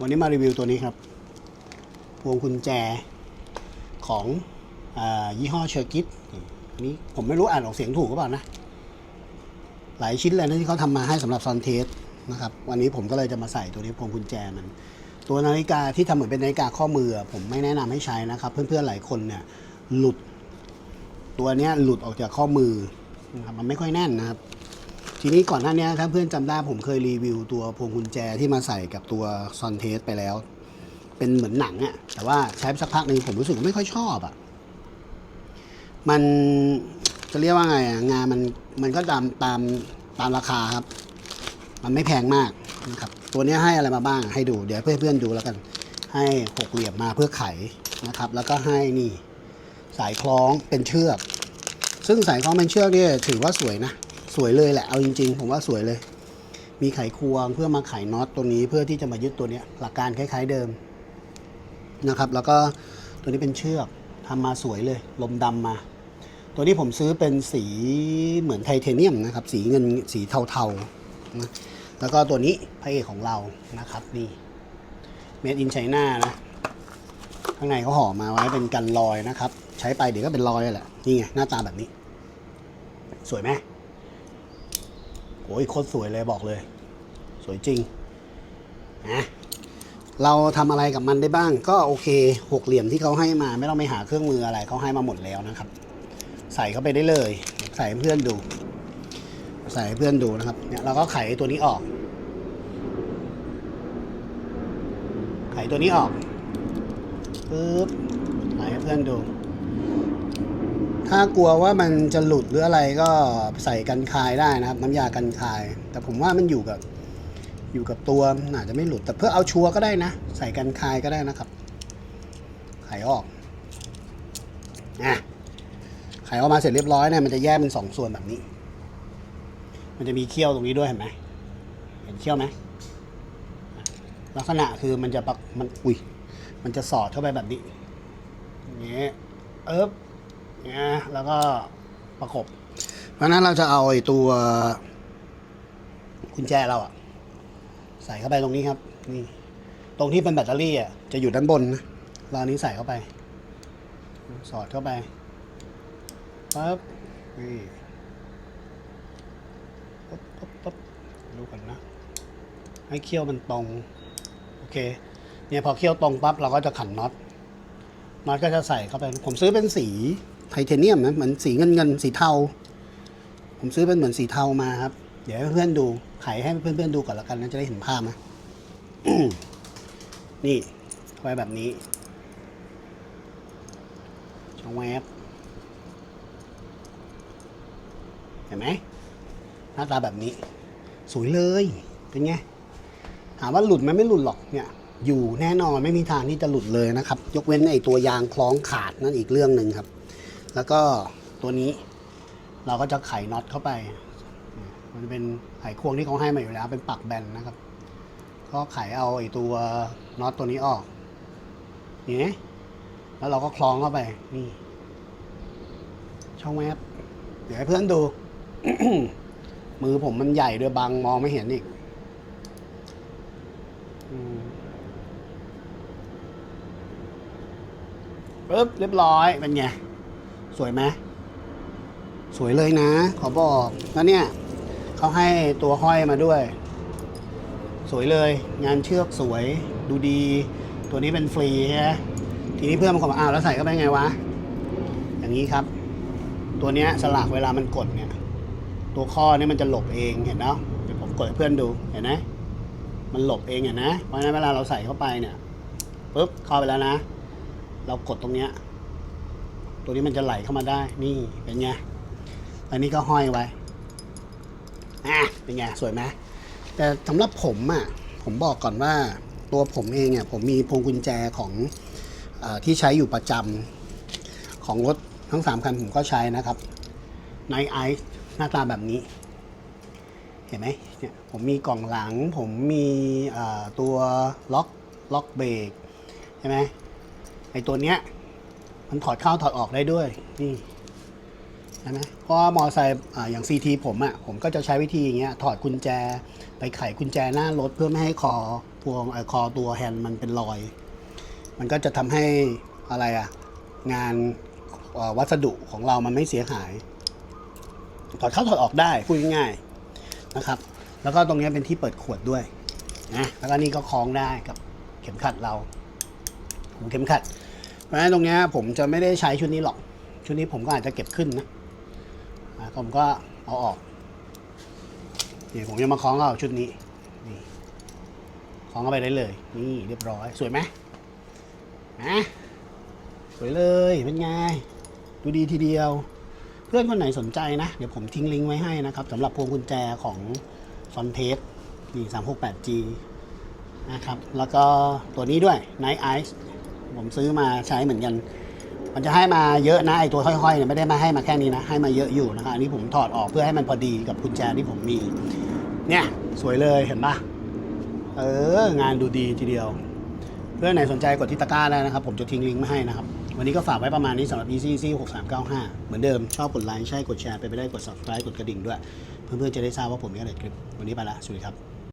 วันนี้มารีวิวตัวนี้ครับ พวงกุญแจของอยี่ห้อเชอร์กิตนี่ผมไม่รู้อ่านออกเสียงถูกหรือเปล่านะ หลายชิ้นเลยนะที่เขาทำมาให้สำหรับซอนเทสนะครับ วันนี้ผมก็เลยจะมาใส่ตัวนี้พวงกุญแจมัน ตัวนาฬิกาที่ทำเหมือนเป็นนาฬิกาข้อมือ ผมไม่แนะนำให้ใช้นะครับ เพื่อนๆหลายคนเนี่ยหลุด ตัวนี้หลุดออกจากข้อมือนะครับมันไม่ค่อยแน่นนะครับ ทีนี้ก่อนหน้านี้ถ้าเพื่อนจำได้ผมเคยรีวิวตัวพวงกุญแจที่มาใส่กับตัวซอนเทสไปแล้ว เป็นเหมือนหนังอะแต่ว่าใช้สักพักหนึ่งผมรู้สึกไม่ค่อยชอบอะมันจะเรียกว่าไงงานมันมันก็ตามตามตามราคาครับ มันไม่แพงมากนะครับ ตัวนี้ให้อะไรมาบ้างให้ดู เดี๋ยวเพื่อนเพื่อนๆดูแล้วกัน ให้หกเหลี่ยมมาเพื่อไขนะครับ แล้วก็ให้นี่สายคล้องเป็นเชือก ซึ่งสายคล้องเป็นเชือกเนี่ยถือว่าสวยนะ สวยเลยแหละ เอาจริง ๆ ผมว่าสวยเลย มีไขควงเพื่อมาไขน็อตตัวนี้เพื่อที่จะมายึดตัวนี้หลักการคล้าย ๆเดิมนะครับ แล้วก็ตัวนี้เป็นเชือกทำมาสวยเลย ลมดำมา ตัวนี้ผมซื้อเป็นสีเหมือนไทเทเนียมนะครับ สีเงินสีเทาๆนะแล้วก็ตัวนี้พระเอกของเรานะครับนี่เมดอินไชน่านะข้างในเขาห่อมาไว้เป็นกันรอยนะครับ ใช้ไปเดี๋ยวก็เป็นรอยแหละนี่ไงหน้าตาแบบนี้ สวยไหม โอ้ยโคตรสวยเลยบอกเลย สวยจริงนะเราทำอะไรกับมันได้บ้าง ก็โอเคหกเหลี่ยมที่เขาให้มา ไม่ต้องไปหาเครื่องมืออะไรเขาให้มาหมดแล้วนะครับ ใส่เข้าไปได้เลย ใส่เพื่อนดู ใส่เพื่อนดูนะครับเนี่ยเราก็ไขตัวนี้ออก ไขตัวนี้ออกปึ๊บให้เพื่อนดู ถ้ากลัวว่ามันจะหลุดหรืออะไรก็ใส่กันคายได้นะครับ น้ำยากันคาย แต่ผมว่ามันอยู่กับอยู่กับตัวอาจจะไม่หลุดแต่เพื่อเอาชัวร์ก็ได้นะ ใส่กันคายก็ได้นะครับไขออกอะไขออกมาเสร็จเรียบร้อยเนี่ยมันจะแยกเป็นสองส่วนแบบนี้ มันจะมีเขี้ยวตรงนี้ด้วยเห็นไหมเห็นเขี้ยวไหมลักษณะคือมันจะปักมันอุ้ยมันจะสอดเข้าไปแบบนี้อย่างนี้เอ๊บ นี่ยแล้วก็ประกบ เพราะนั้นเราจะเอาไอ้ตัวกุญแจเราอะใส่เข้าไปตรงนี้ครับ นี่ ตรงที่เป็นแบตเตอรี่อะจะอยู่ด้านบนนะเรานี้ใส่เข้าไป สอดเข้าไปปั๊บนี่ปั๊บปั๊บปั๊บดูกันนะ ให้เคี้ยวมันตรง โอเค เนี่ยพอเคี่ยวตรงปั๊บเราก็จะขันน็อตน็อตก็จะใส่เข้าไป ผมซื้อเป็นสี ไทเทเนียมนะเหมือนสีเงินเงินสีเทา ผมซื้อเป็นเหมือนสีเทามาครับ เดี๋ยวให้เพื่อนดูไขให้เพื่อนๆดูก่อนล้วกันนะจะได้เห็นภาพนะนี่ไว้แบบนี้ช่องแวบเห็นไหมหน้าตาแบบนี้ สวยเลยเป็นไงถามว่าหลุดไหมไม่หลุดหรอกเนี่ยอยู่แน่นอนไม่มีทางที่จะหลุดเลยนะครับ ยกเว้นไอ้ตัวยางคล้องขาดนั่นอีกเรื่องหนึ่งครับ แล้วก็ตัวนี้เราก็จะไขน็อตเข้าไป มันเป็นไขควงที่เขาให้มาอยู่แล้ว เป็นปักแบนนะครับ ก็ไขเอาไอ้ตัวน็อตตัวนี้ออกนี่แล้วเราก็คล้องเข้าไป นี่ ช่องแวบเดี๋ยวให้เพื่อนดู มือผมมันใหญ่ด้วยบังมองไม่เห็นอีกปึ๊บเรียบร้อย เป็นไง สวยไหมสวยเลยนะ ขอบอกแล้วเนี่ยเขาให้ตัวห้อยมาด้วย สวยเลย งานเชือกสวยดูดี ตัวนี้เป็นฟรีใช่ไหมทีนี้เพื่อนมันบอกอ้าวแล้วใส่เข้าไปไงวะ อย่างนี้ครับ ตัวเนี้ยสลักเวลามันกดเนี่ย ตัวข้อเนี่ยมันจะหลบเองเห็นเนาะเดี๋ยวผมกดให้เพื่อนดูเห็นไหมมันหลบเองเห็นนะเพราะฉะนั้นเวลาเราใส่เข้าไปเนี่ยปุ๊บเข้าไปแล้วนะ เรากดตรงเนี้ย ตัวนี้มันจะไหลเข้ามาได้ นี่เป็นไง อันนี้ก็ห้อยไว้ อะ เป็นไง สวยไหมแต่สำหรับผมอะ ผมบอกก่อนว่าตัวผมเองเนี่ยผมมีพวงกุญแจของอที่ใช้อยู่ประจำของรถทั้งสามคันผมก็ใช้นะครับไนไอซ์หน้าตาแบบนี้ เห็นไหมเนี่ยผมมีกล่องหลัง ผมมีตัวล็อกล็อกเบรกใช่ไหมไอตัวเนี้ย มันถอดเข้าถอดออกได้ด้วยนี่ใช่ไหมเพราะว่ามอไซค์อย่างซีทีผมอะ่ะผมก็จะใช้วิธีอย่างเงี้ยถอดกุญแจ ไปไขกุญแจหน้ารถเพื่อไม่ให้คอพวงอคอตัวแฮนด์มันเป็นรอย มันก็จะทำให้อะไรอะงานวัสดุของเรามันไม่เสียหาย ถอดเข้าถอดออกได้พูดง่ายๆนะครับ แล้วก็ตรงนี้เป็นที่เปิดขวดด้วยนะแล้วก็นี่ก็คล้องได้กับเข็มขัดเราหูเข็มขัด เพราะฉะนั้นตรงนี้ผมจะไม่ได้ใช้ชุดนี้หรอก ชุดนี้ผมก็อาจจะเก็บขึ้นนะผมก็เอาออกนี่ผมจะมาคล้องเอาชุดนี้นี่คล้องเข้าไปได้เลย นี่เรียบร้อย สวยไหมนะสวยเลยเป็นไง ดูดีทีเดียว เพื่อนคนไหนสนใจนะ เดี๋ยวผมทิ้งลิงก์ไว้ให้นะครับสำหรับพวงกุญแจของฟอนเทสนี่ 368G นะครับ แล้วก็ตัวนี้ด้วย Night Ice ผมซื้อมาใช้เหมือนกัน มันจะให้มาเยอะนะไอตัวห้อยๆเนี่ยไม่ได้มาให้มาแค่นี้นะ ให้มาเยอะอยู่นะครับอันนี้ผมถอดออกเพื่อให้มันพอดีกับกุญแจที่ผมมี เนี่ยสวยเลยเห็นปะเอองานดูดีทีเดียว เพื่อนไหนสนใจกดที่ตะกร้าได้นะครับ ผมจะทิ้งลิงก์มาให้นะครับ วันนี้ก็ฝากไว้ประมาณนี้สำหรับ ECC 6395 เหมือนเดิม ชอบกดไลค์ใช่กดแชร์ไปไม่ได้กด subscribe กดกระดิ่งด้วย เพื่อนๆจะได้ทราบว่าผมมีอะไรคลิป วันนี้ไปละสวัสดีครับ